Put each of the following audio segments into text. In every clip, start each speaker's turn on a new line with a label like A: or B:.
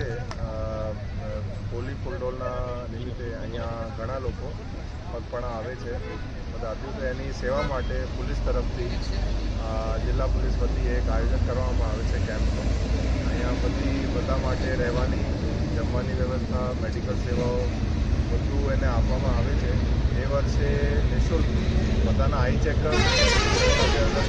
A: અ, હોલી ફૂલડોલના નિમિત્તે અહીંયા ઘણા લોકો પગપણા આવે છે. બધા તો એની સેવા માટે પોલીસ તરફથી જિલ્લા પોલીસ વતી એક આયોજન કરવામાં આવે છે કેમ્પનું. અહીંયા બધી બધા માટે રહેવાની જમવાની વ્યવસ્થા મેડિકલ સેવાઓ બધું એને આપવામાં આવે છે. એ વર્ષે નિઃશુલ્ક બધાના આઈ ચેકઅપ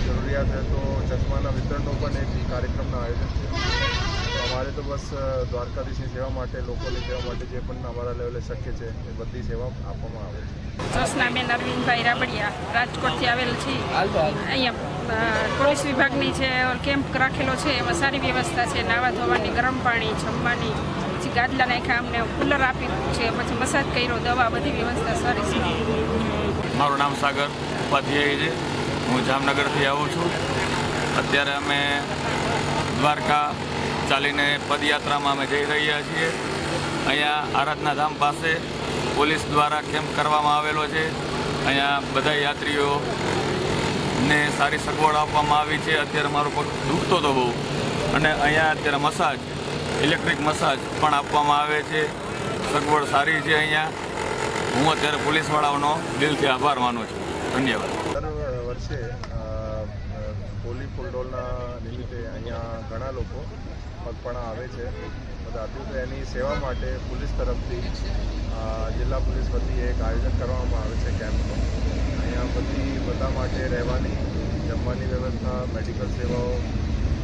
A: જરૂરિયાત હોય તો ચશ્માના વિતરણનો પણ એક કાર્યક્રમનું આયોજન છે. અમારે તો બસ દ્વારકાધીશની સેવા માટે લોકોની સેવા માટે જે પણ અમારા લેવલે શક્ય છે એ બધી સેવા આપવામાં આવે છે.
B: જોશનાબેન અરવિંદભાઈ રાબડિયા રાજકોટથી આવેલ છે અહીંયા પોલીસ વિભાગની જે કેમ્પ રાખેલો છે એમાં સારી વ્યવસ્થા છે નાવા ધોવાની ગરમ પાણી જમવાની પછી ગાદલા નાખ્યા અમને કુલર આપ્યું છે પછી મસાજ કર્યો દવા બધી વ્યવસ્થા સારી છે.
C: મારું નામ સાગર ઉપાધ્યાય છે. હું જામનગરથી આવું છું. અત્યારે અમે દ્વારકા ચાલીને પદયાત્રામાં અમે જઈ રહ્યા છીએ. અહીંયા આરાધના ધામ પાસે પોલીસ દ્વારા કેમ્પ કરવામાં આવેલો છે. અહીંયા બધા યાત્રીઓ ને સારી સગવડ આપવામાં આવી છે. અત્યારે મારો પગ દુખતો હતો બહુ. અને અહીંયા અત્યારે મસાજ, ઇલેક્ટ્રિક મસાજ પણ આપવામાં આવે છે. સગવડ સારી છે અહીંયા. હું અત્યારે પોલીસવાળાઓનો દિલથી આભાર માનું છું. ધન્યવાદ.
A: વર્ષે હોલી ફૂલડોલના નિમિત્તે અહીંયા ઘણા લોકો પગપણા આવે છે. બધા તો એની સેવા માટે પોલીસ તરફથી જિલ્લા પોલીસ વતી એક આયોજન કરવામાં આવે છે કેમ્પનું. અહીંયા બધી, બધા માટે રહેવાની, જમવાની વ્યવસ્થા, મેડિકલ સેવાઓ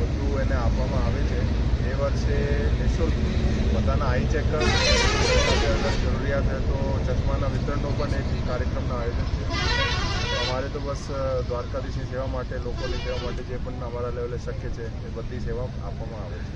A: બધું એને આપવામાં આવે છે. એ વર્ષે નિઃશુલ્ક બધાના આઈ ચેકઅપ જરૂરિયાત હોય તો ચશ્માના વિતરણનો પણ એક કાર્યક્રમનું આયોજન છે. અમારે તો બસ દ્વારકાધીશની સેવા માટે, લોકોની સેવા માટે જે પણ અમારા લેવલે શક્ય છે, એ બધી સેવા આપવામાં આવે છે.